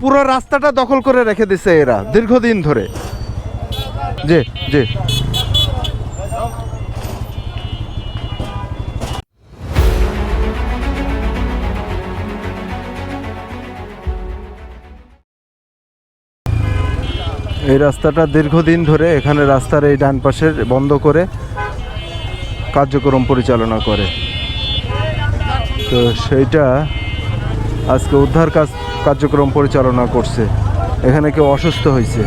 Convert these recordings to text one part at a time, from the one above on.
পুরো রাস্তাটা দখল করে রেখে দিছে এরা, দীর্ঘদিন ধরে। জি জি। এই রাস্তাটা দীর্ঘদিন ধরে এখানে রাস্তার এই ডান পাশের বন্ধ করে কার্যক্রম পরিচালনা করে। তো সেইটা আজকে উদ্ধার কাজ, কার্যক্রম পরিচালনা করছে। এখানে কেউ অসুস্থ হয়েছে।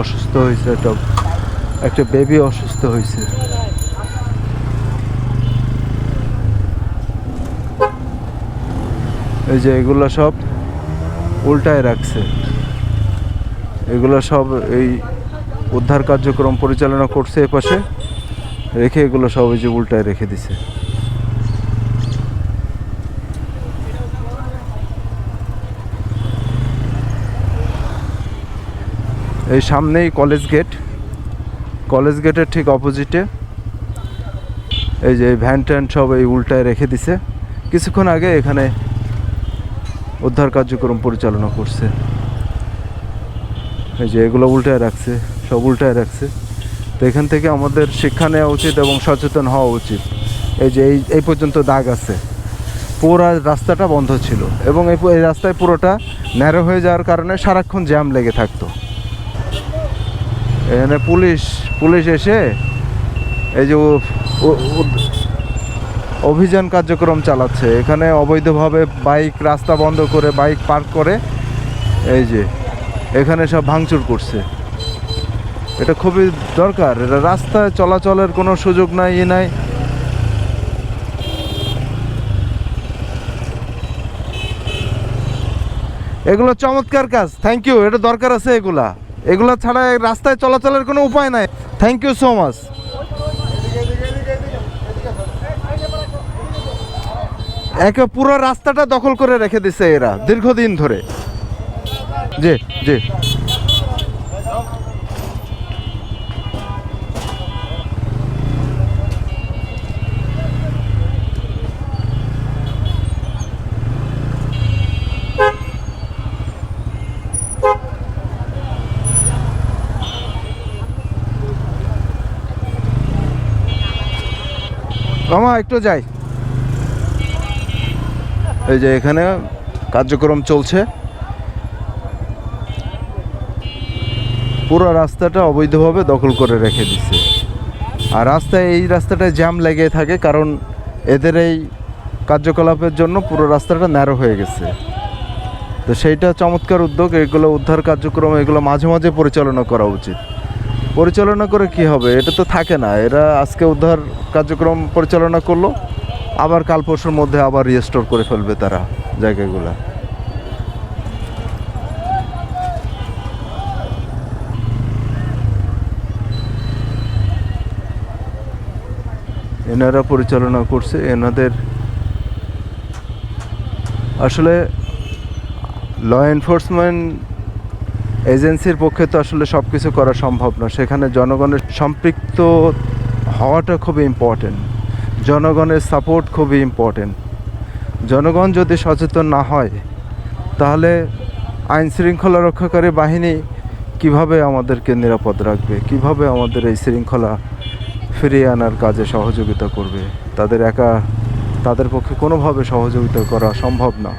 অসুস্থ হয়েছে একটা একটা বেবি অসুস্থ হয়েছে। এই যে এগুলো সব উল্টায় রাখছে। এগুলো সব এই উদ্ধার কার্যক্রম পরিচালনা করছে এ পাশে রেখে এগুলো সব এই যে উল্টায় রেখে দিছে। এই সামনেই কলেজ গেট। কলেজ গেটের ঠিক অপোজিটে এই যে ভ্যান ট্যান সব এই উল্টায় রেখে দিছে। কিছুক্ষণ আগে এখানে উদ্ধার কার্যক্রম পরিচালনা করছে। এই যে এগুলো উল্টায় রাখছে, সব উল্টায় রাখছে। তো এখান থেকে আমাদের শিক্ষা নেওয়া উচিত এবং সচেতন হওয়া উচিত। এই যে এই এই পর্যন্ত দাগ আছে। পুরো রাস্তাটা বন্ধ ছিল এবং এই এই রাস্তায় পুরোটা ন্যারো হয়ে যাওয়ার কারণে সারাক্ষণ জ্যাম লেগে থাকতো। এখানে পুলিশ পুলিশ এসে এই যে অভিযান কার্যক্রম চালাচ্ছে। এখানে অবৈধভাবে বাইক রাস্তা বন্ধ করে বাইক পার্ক করে এই যে, এখানে সব ভাঙচুর করছে। এটা খুবই দরকার। এটা রাস্তায় চলাচলের কোনো সুযোগ নাই, ই নাই। এগুলো চমৎকার কাজ। থ্যাংক ইউ এটা দরকার আছে এগুলা। এগুলা ছাড়া রাস্তায় চলাচলের কোনো উপায় নাই। থ্যাংক ইউ সো মাচ একে পুরো রাস্তাটা দখল করে রেখে দিছে এরা, দীর্ঘদিন ধরে। জি জি। মামা একটু যাই। এই যে এখানে কার্যক্রম চলছে। পুরো রাস্তাটা অবৈধভাবে দখল করে রেখে দিচ্ছে আর রাস্তায়, এই রাস্তাটায় জ্যাম লেগে থাকে কারণ এদের এই কার্যকলাপের জন্য পুরো রাস্তাটা ন্যারো হয়ে গেছে। তো সেইটা চমৎকার উদ্যোগ, এগুলো উদ্ধার কার্যক্রম, এগুলো মাঝে মাঝে পরিচালনা করা উচিত। পরিচালনা করে কি হবে? এটা তো থাকে না। এরা আজকে উদ্ধার কার্যক্রম পরিচালনা করল। আবার কাল পরশুর মধ্যে আবার রিস্টোর করে ফেলবে তারা জায়গাগুলো। এনারা পরিচালনা করছে, এনাদের আসলে ল এনফোর্সমেন্ট এজেন্সির পক্ষে তো আসলে সব কিছু করা সম্ভব না। সেখানে জনগণের সম্পৃক্ত হওয়াটা খুব ইম্পর্টেন্ট জনগণের সাপোর্ট খুবই ইম্পর্টেন্ট জনগণ যদি সচেতন না হয়, তাহলে আইন শৃঙ্খলা রক্ষাকারী বাহিনী কীভাবে আমাদেরকে নিরাপদ রাখবে? কীভাবে আমাদের এই শৃঙ্খলা ফিরিয়ে আনার কাজে সহযোগিতা করবে? তাদের একা, তাদের পক্ষে কোনোভাবে সহযোগিতা করা সম্ভব না।